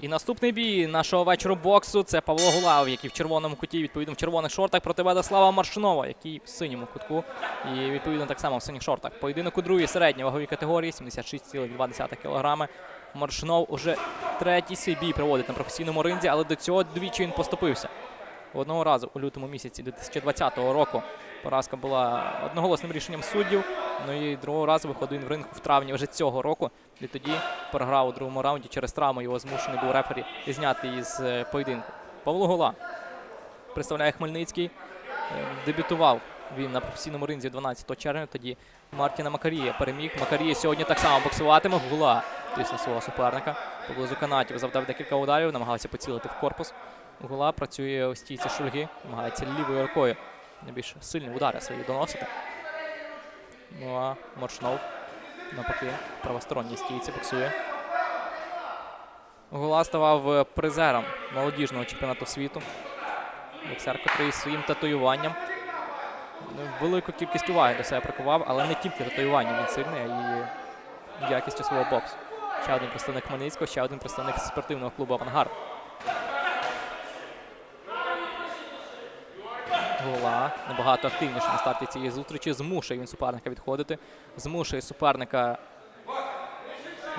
І наступний бій нашого вечору боксу це Павло Гулав, який в червоному куті, відповідно в червоних шортах проти Ведослава Маршинова, який в синьому кутку і відповідно так само в синіх шортах. Поєдинок у другій середній ваговій категорії 76,2 кг. Маршинов уже третій свій бій проводить на професійному ринзі, але до цього двічі він поступився. Одного разу у лютому місяці 2020 року поразка була одноголосним рішенням суддів. Ну і другого разу виходив він в ринг в травні вже цього року. І тоді програв у другому раунді через травму. Його змушений був рефері зняти із е, поєдинку. Павло Гола представляє Хмельницький. Е, Дебютував він на професійному ринзі 12 червня. Тоді Мартіна Макарія переміг. Макарія сьогодні так само боксуватиме. Гула тисне свого суперника. Поблизу канатів завдав декілька ударів, намагався поцілити в корпус. Гула працює у стійці шульги, намагається лівою рукою найбільш сильні удари свої доносити. Ну а Моршнов навпаки правосторонній стійці боксує. Гула ставав призером молодіжного чемпіонату світу. Боксер, котрий своїм татуюванням ну, велику кількість уваги до себе прикував, але не тільки татуюванням він сильний, а й якістю свого боксу. Ще один представник Хмельницького, ще один представник спортивного клубу Авангард. Гола набагато активніше на старті цієї зустрічі. Змушує він суперника відходити. Змушує суперника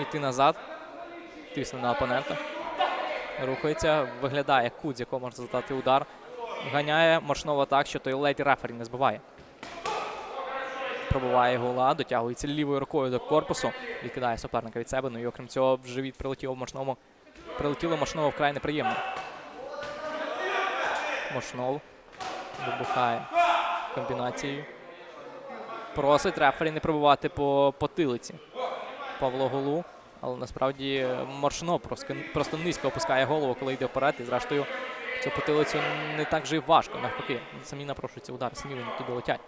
йти назад. Тисне на опонента. Рухається, виглядає кут, з якого можна задати удар. Ганяє Маршнова так, що той ледь рефері не збиває. Пробиває гола, дотягується лівою рукою до корпусу, відкидає суперника від себе. Ну і окрім цього, в живіт прилетіло Машнову. Прилетіло Машнову вкрай неприємно. Машнов вибухає комбінацією. Просить рефері не пробувати по потилиці Павло Голу. Але насправді Маршинов просто, низько опускає голову, коли йде вперед. І зрештою цю потилицю не так же й важко. Навпаки, самі напрошуються удари, вони туди летять.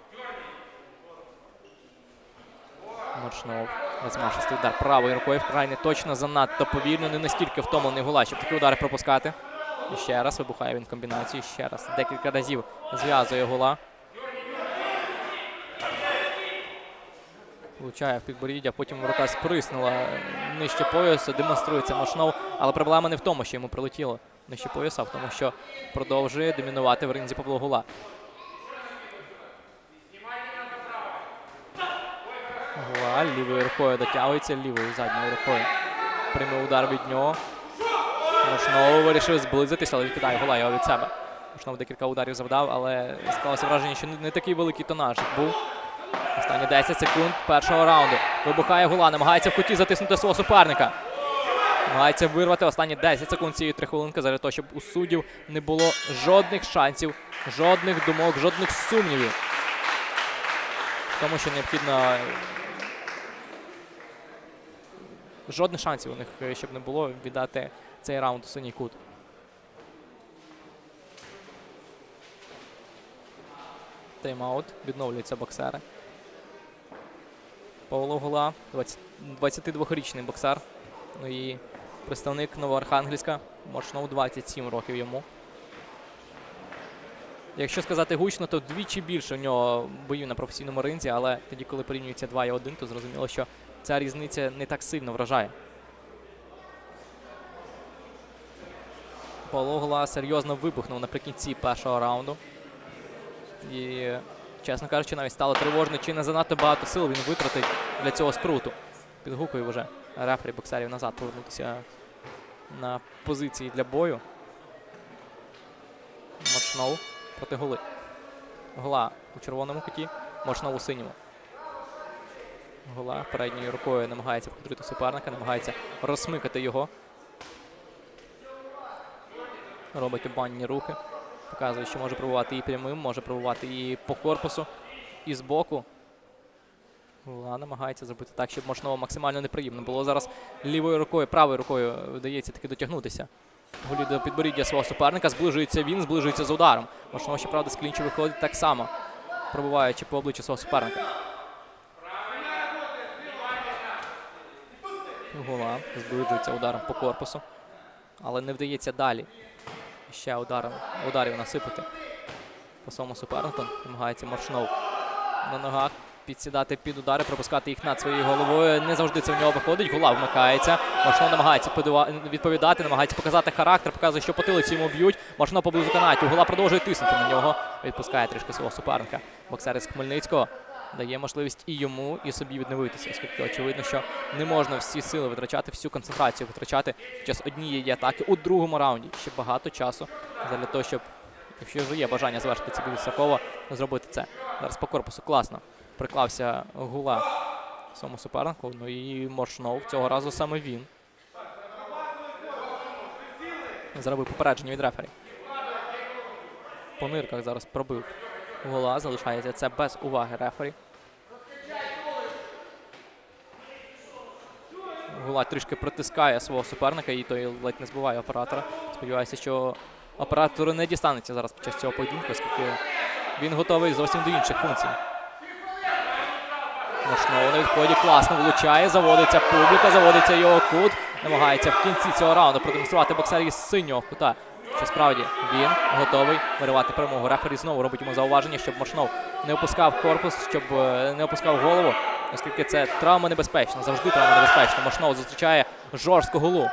Маршинов розмашистий удар правою рукою вкрай не точно, занадто повільно, не настільки втомлений гула, щоб такі удари пропускати. Ще раз вибухає він комбінацію. Ще раз декілька разів зв'язує гола. Влучає в підборіддя, потім рука сприснула нижче поясу, демонструється Машнов. Але проблема не в тому, що йому прилетіло нижче пояса, в тому, що продовжує домінувати в ринзі Павло Гула. Гула лівою рукою дотягується, лівою задньою рукою. Прямий удар від нього. Машнов вирішив зблизитися, але відкидає гола його від себе. Машнов декілька ударів завдав, але склалося враження, що не, такий великий тонаж був. Останні 10 секунд першого раунду. Вибухає гола, намагається в куті затиснути свого суперника. Намагається вирвати останні 10 секунд цієї три хвилинки заради того, щоб у суддів не було жодних шансів, жодних думок, жодних сумнівів. Тому, що необхідно. е, Жодних шансів у них, е, щоб не було віддати цей раунд у синій кут. Тайм-аут. Відновлюються боксери. Павло Гула, 22-річний боксер. Ну і представник Новоархангельська. Моршнов 27 років йому. Якщо сказати гучно, то вдвічі більше у нього боїв на професійному ринзі, але тоді, коли порівнюється 2 і 1, то зрозуміло, що ця різниця не так сильно вражає. Павло Гула серйозно вибухнув наприкінці першого раунду. І, чесно кажучи, навіть стало тривожно, чи не занадто багато сил він витратить для цього спруту. Підгукує вже рефері боксерів назад повернутися на позиції для бою. Мочнов проти Гули. Гула у червоному куті, Мочнов у синьому. Гула передньою рукою намагається обхитрити суперника, намагається розсмикати його. Робить обманні рухи. Показує, що може пробувати і прямим, може пробувати і по корпусу, і з боку. Гула намагається зробити так, щоб Мошново максимально неприємно було. Зараз лівою рукою, правою рукою вдається таки дотягнутися. Гулі до підборіддя свого суперника. Зближується він, зближується з ударом. Мошново, щоправда, з клінчу виходить так само, пробиваючи по обличчю свого суперника. Гула зближується ударом по корпусу, але не вдається далі ще ударом, ударів насипати по своєму супернику. Намагається Маршнов на ногах. підсідати під удари, пропускати їх над своєю головою. Не завжди це в нього виходить. Гула вмикається. Машно намагається відповідати, намагається показати характер, показує, що потилиці йому б'ють. Машно поблизу канатів. Гула продовжує тиснути на нього. Відпускає трішки свого суперника. Боксер із Хмельницького дає можливість і йому, і собі відновитися, оскільки очевидно, що не можна всі сили витрачати, всю концентрацію витрачати під час однієї атаки у другому раунді. Ще багато часу для того, щоб, якщо вже є бажання завершити бій високово, зробити це. Зараз по корпусу класно приклався гула своєму супернику. Ну і Моршнов цього разу саме він. Зробив попередження від рефері. По нирках зараз пробив гола, залишається це без уваги рефері. Гула трішки притискає свого суперника і той ледь не збиває оператора. Сподіваюся, що оператору не дістанеться зараз під час цього поєдинку, оскільки він готовий зовсім до інших функцій. Мошново на відході класно влучає, заводиться публіка, заводиться його кут. Намагається в кінці цього раунду продемонструвати боксер із синього кута. Що справді він готовий виривати перемогу. Рефері знову робить йому зауваження, щоб Мошнов не опускав корпус, щоб е, не опускав голову, оскільки це травма небезпечна, завжди травма небезпечна. Мошнов зустрічає жорстку гулу.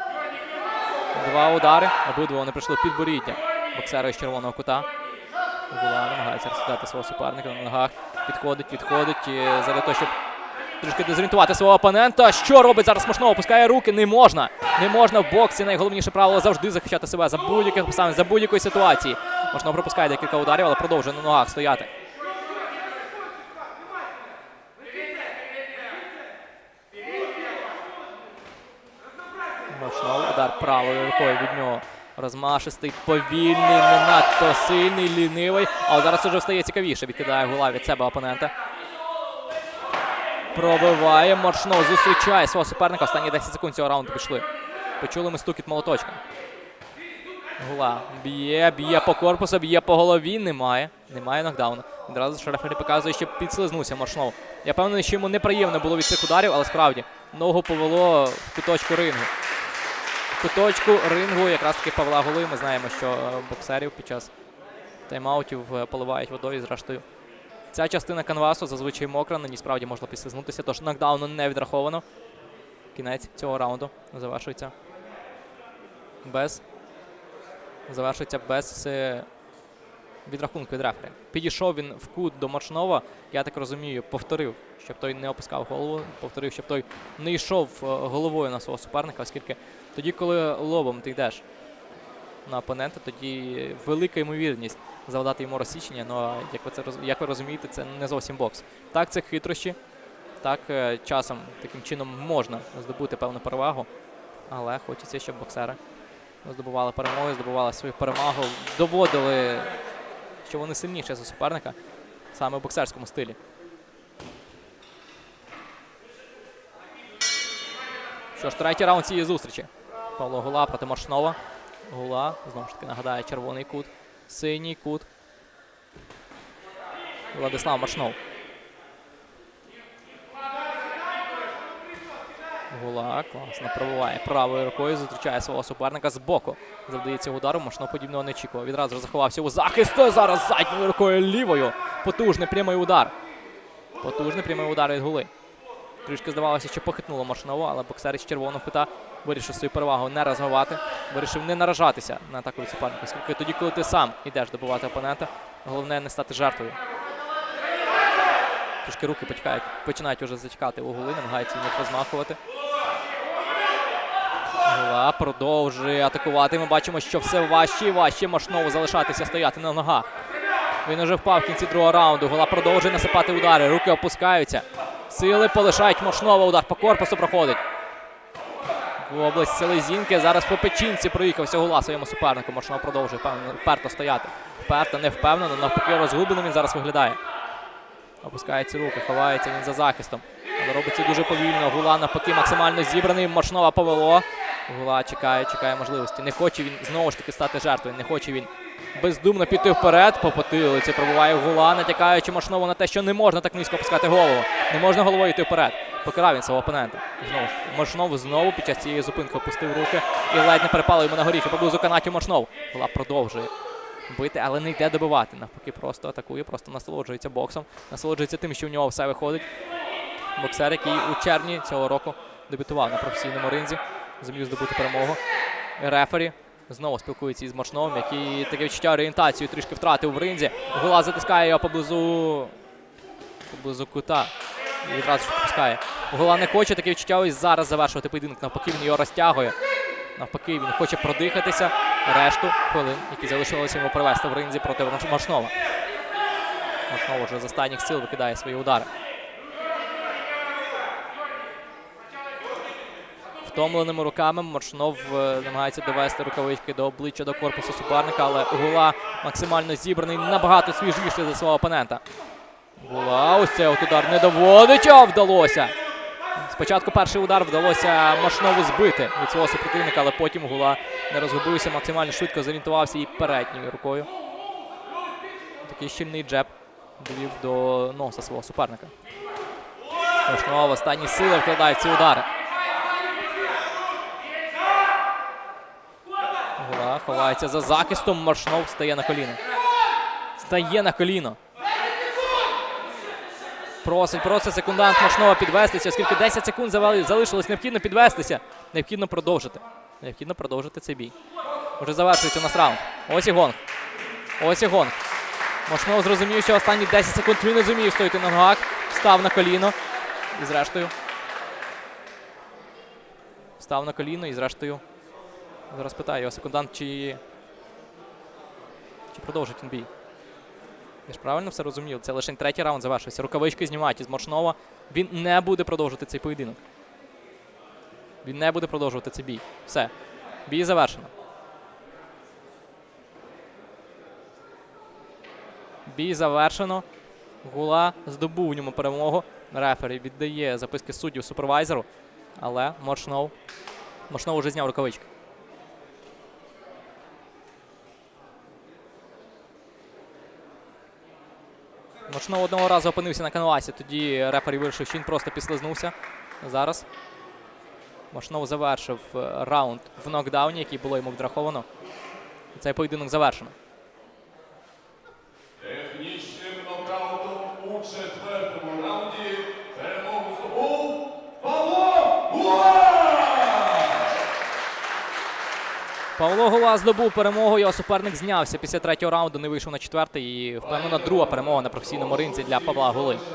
Два удари, обидва вони прийшли під боріддя. Боксера із червоного кута. Гула намагається розсідати свого суперника на ногах. Підходить, відходить е, задля того, щоб трішки дезорієнтувати свого опонента. Що робить зараз Мошнов? Опускає руки. Не можна. Не можна в боксі. Найголовніше правило завжди захищати себе за будь-яких обставин, за будь-якої ситуації. Мошнов пропускає декілька ударів, але продовжує на ногах стояти. Мошнов удар правою рукою від нього. Розмашистий, повільний, не надто сильний, лінивий. Але зараз уже стає цікавіше. Відкидає гула від себе опонента. Пробиває Моршнов, зустрічає свого суперника. Останні 10 секунд цього раунду пішли. Почули ми стукіт молоточка. Гула б'є, б'є по корпусу, б'є по голові. Немає. Немає нокдауну. Одразу ж рефері показує, що підслизнувся Моршнов. Я певний, що йому неприємно було від цих ударів, але справді ногу повело в куточку рингу. В куточку рингу якраз таки Павла Гули. Ми знаємо, що боксерів під час тайм-аутів е, поливають водою зрештою. Ця частина канвасу зазвичай мокра, на ній справді можна підслизнутися, тож нокдауну не відраховано. Кінець цього раунду завершується без. Завершується без відрахунку від рефері. Підійшов він в кут до Моршнова, я так розумію, повторив, щоб той не опускав голову, повторив, щоб той не йшов е, головою на свого суперника, оскільки тоді, коли лобом ти йдеш на опонента, тоді велика ймовірність завдати йому розсічення. Ну, як ви це як ви розумієте, це не зовсім бокс. Так, це хитрощі. Так, е, часом таким чином можна здобути певну перевагу, але хочеться, щоб боксери здобували перемоги, здобували свою перемогу, доводили, що вони сильніші за суперника саме в боксерському стилі. Що ж, третій раунд цієї зустрічі. Павло Гула проти Маршнова. Гула, знову ж таки, нагадає, червоний кут, синій кут. Владислав Маршнов. Гула класно пробиває правою рукою, зустрічає свого суперника з боку. Завдається ударом, Машнов подібного не очікував. Відразу заховався у захист. Зараз задньою рукою лівою. Потужний прямий удар. Потужний прямий удар від гули. Трішки здавалося, що похитнуло Машнову, але боксер із червоного кута вирішив свою перевагу не розвивати, вирішив не наражатися на атаку від суперника. Оскільки тоді, коли ти сам йдеш добивати опонента, головне не стати жертвою. Трішки руки потікають, починають уже затікати у гули, намагається їх розмахувати. Гула продовжує атакувати. Ми бачимо, що все важче і важче Машнову залишатися стояти на ногах. Він уже впав в кінці другого раунду. Гула продовжує насипати удари. Руки опускаються. Сили полишають Мошнова. Удар по корпусу проходить. В область селезінки. Зараз по печінці проїхався Гула своєму супернику. Мошнов продовжує вперто стояти. Вперто, не впевнено, навпаки розгублено він зараз виглядає. Опускається руки, ховається він за захистом. Але робиться дуже повільно. Гула навпаки максимально зібраний. Мошнова повело. Гула чекає, чекає можливості. Не хоче він знову ж таки стати жертвою. Не хоче він бездумно піти вперед. По потилиці пробуває Гула, натякаючи Мошнову на те, що не можна так низько опускати голову. Не можна головою йти вперед. Покарав він свого опонента. Знову Мошнов знову під час цієї зупинки опустив руки і ледь не перепало йому на горіхи. Поблизу канаті Мошнов. Гула продовжує бити, але не йде добивати. Навпаки, просто атакує, просто насолоджується боксом, насолоджується тим, що в нього все виходить. Боксер, який у червні цього року дебютував на професійному ринзі, зумів здобути перемогу. Рефері знову спілкується із Мошновим, який таке відчуття орієнтацію трішки втратив в ринзі. Гула затискає його поблизу, поблизу кута. І відразу ж відпускає. Гула не хоче таке відчуття ось зараз завершувати поєдинок. Навпаки, він його розтягує. Навпаки, він хоче продихатися. Решту хвилин, які залишилося йому провести в ринзі проти Машнова. Машнов вже з останніх сил викидає свої удари. Втомленими руками Моршнов е, намагається довести рукавички до обличчя до корпусу суперника, але Гула максимально зібраний, набагато свіжіший за свого опонента. Гула, ось цей от удар не доводить, а вдалося. Спочатку перший удар вдалося Машнову збити від свого супротивника, але потім Гула не розгубився, максимально швидко зорієнтувався і передньою рукою. Такий щільний джеб довів до носа свого суперника. Машнов останні сили вкладає ці удари. Ховається за захистом. Маршнов стає на коліно. Стає на коліно. Просить, просить секундант Машнова підвестися, оскільки 10 секунд залишилось. Необхідно підвестися. Необхідно продовжити. Необхідно продовжити цей бій. Уже завершується у нас раунд. Ось і гонг. Ось і гонг. Машнов зрозумів, що останні 10 секунд він не зумів стояти на ногах. Встав на коліно. І зрештою. Встав на коліно і зрештою. Зараз питаю його секундант, чи. Чи продовжить він бій. Я ж правильно все розумів. Це лише третій раунд завершився. Рукавички знімають із Моршнова. Він не буде продовжувати цей поєдинок. Він не буде продовжувати цей бій. Все. Бій завершено. Бій завершено. Гула здобув в ньому перемогу. Рефері віддає записки суддів супервайзеру. Але Моршнов. Моршнов уже зняв рукавички. Моршнов одного разу опинився на канвасі, тоді рефері вирішив, що він просто післизнувся. Зараз Машнов завершив е, раунд в нокдауні, який було йому відраховано. Цей поєдинок завершено. Технічним нокаутом у четвертому раунді перемогу здобув Павло Гула! Павло Гола здобув перемогу. Його суперник знявся після третього раунду, не вийшов на четвертий. І впевнена друга перемога на професійному ринці для Павла Голи.